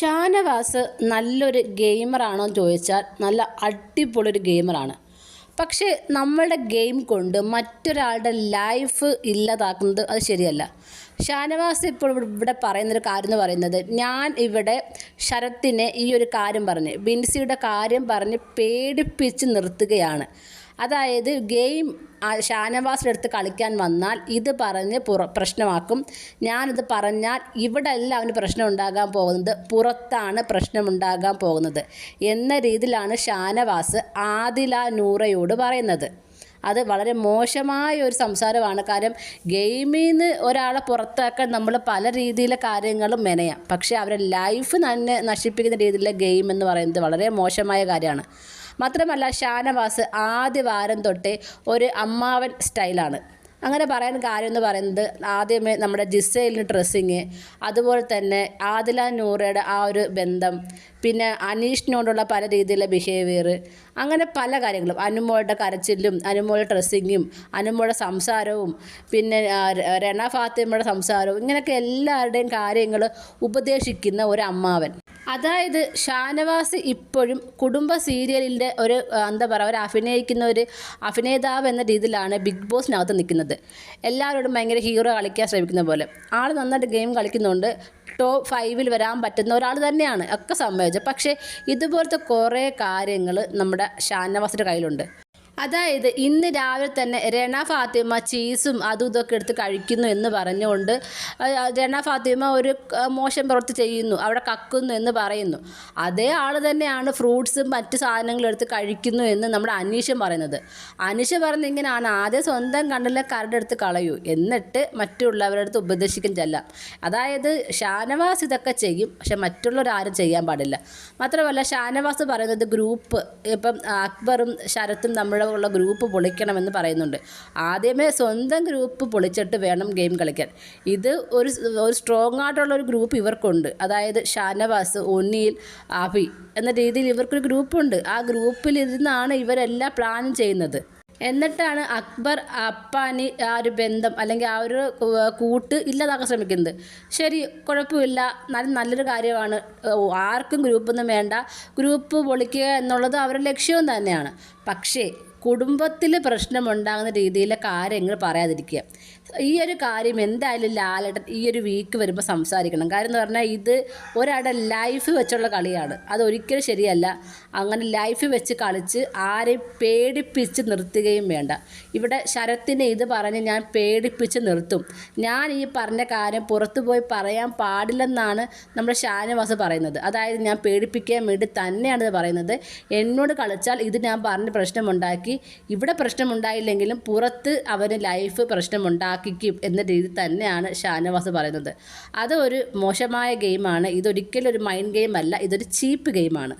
ഷാനവാസ് നല്ലൊരു ഗെയിമറാണോ എന്ന് ചോദിച്ചാൽ നല്ല അടിപൊളി ഒരു ഗെയിമറാണ്. പക്ഷേ നമ്മളുടെ ഗെയിം കൊണ്ട് മറ്റൊരാളുടെ ലൈഫ് ഇല്ലാതാക്കുന്നത് അത് ശരിയല്ല. ഷാനവാസ് ഇപ്പോൾ ഇവിടെ- പറയുന്നൊരു കാര്യം എന്ന് പറയുന്നത് ഞാൻ ഇവിടെ ശരത്തിനെ ഈ ഒരു കാര്യം പറഞ്ഞ് ബിൻസിയുടെ കാര്യം പറഞ്ഞ് പേടിപ്പിച്ച് നിർത്തുകയാണ്. അതായത് ഗെയിം ഷാനവാസിന്റെ അടുത്ത് കളിക്കാൻ വന്നാൽ ഇത് പറഞ്ഞ് പുറ പ്രശ്നമാക്കും. ഞാനിത് പറഞ്ഞാൽ ഇവിടെ അല്ല അവന് പ്രശ്നം ഉണ്ടാകാൻ പോകുന്നത്. പുറത്താണ് പ്രശ്നമുണ്ടാകാൻ പോകുന്നത്. എന്ന രീതിയിലാണ് ഷാനവാസ് ആദില നൂറയോട് പറയുന്നത്. അത് വളരെ മോശമായ ഒരു സംസാരമാണ്. കാര്യം ഗെയിമിൽ നിന്ന് ഒരാളെ പുറത്താക്കാൻ നമ്മൾ പല രീതിയിലെ കാര്യങ്ങളും മെനയാം. പക്ഷേ അവരുടെ ലൈഫ് തന്നെ നശിപ്പിക്കുന്ന രീതിയിലെ ഗെയിം എന്ന് പറയുന്നത് വളരെ മോശമായ കാര്യമാണ്. മാത്രമല്ല ഷാനവാസ് ആദ്യ വാരം തൊട്ട് ഒരു അമ്മാവൻ സ്റ്റൈലാണ്. അങ്ങനെ പറയാൻ കാര്യം എന്ന് പറയുന്നത് ആദ്യമേ നമ്മുടെ ജിസൈലിന് ഡ്രസ്സിങ് അതുപോലെ തന്നെ ആദില നൂറയുടെ ആ ഒരു ബന്ധം പിന്നെ അനീഷിനോടുള്ള പല രീതിയിലുള്ള ബിഹേവിയർ അങ്ങനെ പല കാര്യങ്ങളും. അനുമോളുടെ കരച്ചിലും അനുമോളുടെ ഡ്രസ്സിങ്ങും അനുമോളുടെ സംസാരവും പിന്നെ രണ ഫാത്തിമയുടെ സംസാരവും ഇങ്ങനെയൊക്കെ എല്ലാവരുടെയും കാര്യങ്ങൾ ഉപദേശിക്കുന്ന ഒരു അമ്മാവൻ. അതായത് ഷാനവാസ് ഇപ്പോഴും കുടുംബ സീരിയലിന്റെ ഒരു എന്താ പറയുക ഒരു അഭിനയിക്കുന്ന ഒരു അഭിനേതാവ് എന്ന രീതിയിലാണ് ബിഗ് ബോസിനകത്ത് നിൽക്കുന്നത്. എല്ലാവരോടും ഭയങ്കര ഹീറോ കളിക്കാൻ ശ്രമിക്കുന്ന പോലെ. ആൾ നന്നായിട്ട് ഗെയിം കളിക്കുന്നുണ്ട്. ടോപ്പ് ഫൈവിൽ വരാൻ പറ്റുന്ന ഒരാൾ തന്നെയാണ്. ഒക്കെ സമ്മതിച്ചത് പക്ഷേ ഇതുപോലത്തെ കുറേ കാര്യങ്ങൾ നമ്മുടെ ഷാനവാസിന്റെ കയ്യിലുണ്ട്. അതായത് ഇന്ന് രാവിലെ തന്നെ രണ ഫാത്തിമ ചീസും അതും ഇതൊക്കെ എടുത്ത് കഴിക്കുന്നു എന്ന് പറഞ്ഞുകൊണ്ട് രണ ഫാത്തിമ ഒരു മോശം പ്രവൃത്തി ചെയ്യുന്നു അവിടെ കക്കുന്നു എന്ന് പറയുന്നു. അതേ ആൾ തന്നെയാണ് ഫ്രൂട്ട്സും മറ്റ് സാധനങ്ങളും എടുത്ത് കഴിക്കുന്നു എന്ന് നമ്മുടെ അനീഷൻ പറയുന്നത്. അനീഷ പറഞ്ഞ ഇങ്ങനെയാണ് ആദ്യം സ്വന്തം കണ്ണിലെ കരടെടുത്ത് കളയൂ എന്നിട്ട് മറ്റുള്ളവരുടെ അടുത്ത് ഉപദേശിക്കും ചെല്ലാം. അതായത് ഷാനവാസ് ഇതൊക്കെ ചെയ്യും പക്ഷെ മറ്റുള്ളവരാരും ചെയ്യാൻ പാടില്ല. മാത്രമല്ല ഷാനവാസ് പറയുന്നത് ഗ്രൂപ്പ് ഇപ്പം അക്ബറും ശരത്തും തമ്മിലുള്ള ഗ്രൂപ്പ് പൊളിക്കണമെന്ന് പറയുന്നുണ്ട്. ആദ്യമേ സ്വന്തം ഗ്രൂപ്പ് പൊളിച്ചിട്ട് വേണം ഗെയിം കളിക്കാൻ. ഇത് ഒരു ഒരു സ്ട്രോങ് ആയിട്ടുള്ള ഒരു ഗ്രൂപ്പ് ഇവർക്കുണ്ട്. അതായത് ഷാനവാസ് ഒന്നിയിൽ അഭി എന്ന രീതിയിൽ ഇവർക്കൊരു ഗ്രൂപ്പുണ്ട്. ആ ഗ്രൂപ്പിൽ ഇരുന്നാണ് ഇവരെല്ലാം പ്ലാൻ ചെയ്യുന്നത്. എന്നിട്ടാണ് അക്ബർ അപ്പാനി ആ ഒരു ബന്ധം അല്ലെങ്കിൽ ആ ഒരു കൂട്ട് ഇല്ലാതാക്കാൻ ശ്രമിക്കുന്നത്. ശരി കുഴപ്പമില്ല. നല്ല നല്ലൊരു കാര്യമാണ്. ആർക്കും ഗ്രൂപ്പൊന്നും വേണ്ട. ഗ്രൂപ്പ് പൊളിക്കുക എന്നുള്ളത് അവരുടെ ലക്ഷ്യവും തന്നെയാണ്. പക്ഷേ കുടുംബത്തിൽ പ്രശ്നമുണ്ടാകുന്ന രീതിയിലെ കാര്യങ്ങൾ പറയാതിരിക്കുക. ഈ ഒരു കാര്യം എന്തായാലും ലാലേട്ടൻ ഈ ഒരു വീക്ക് വരുമ്പോൾ സംസാരിക്കണം. കാര്യം എന്ന് പറഞ്ഞാൽ ഇത് ഒരാളുടെ ലൈഫ് വെച്ചുള്ള കളിയാണ്. അത് ഒരിക്കലും ശരിയല്ല. അങ്ങനെ ലൈഫ് വെച്ച് കളിച്ച് ആരെയും പേടിപ്പിച്ച് നിർത്തുകയും വേണ്ട. ഇവിടെ ശരത്തിനെ ഇത് പറഞ്ഞ് ഞാൻ പേടിപ്പിച്ച് നിർത്തും. ഞാൻ ഈ പറഞ്ഞ കാര്യം പുറത്തു പോയി പറയാൻ പാടില്ലെന്നാണ് നമ്മുടെ ഷാനവാസ് പറയുന്നത്. അതായത് ഞാൻ പേടിപ്പിക്കാൻ വേണ്ടി തന്നെയാണ് ഇത് പറയുന്നത്. എന്നോട് കളിച്ചാൽ ഇത് ഞാൻ പറഞ്ഞ് പ്രശ്നമുണ്ടാക്കി. ഇവിടെ പ്രശ്നമുണ്ടായില്ലെങ്കിലും പുറത്ത് അവന് ലൈഫ് പ്രശ്നമുണ്ടാക്കിക്കും എന്ന രീതി തന്നെയാണ് ഷാനവാസ് പറയുന്നത്. അത് ഒരു മോശമായ ഗെയിമാണ്. ഇതൊരിക്കലും ഒരു മൈൻഡ് ഗെയിം അല്ല ഇതൊരു ചീപ്പ് ഗെയിമാണ്.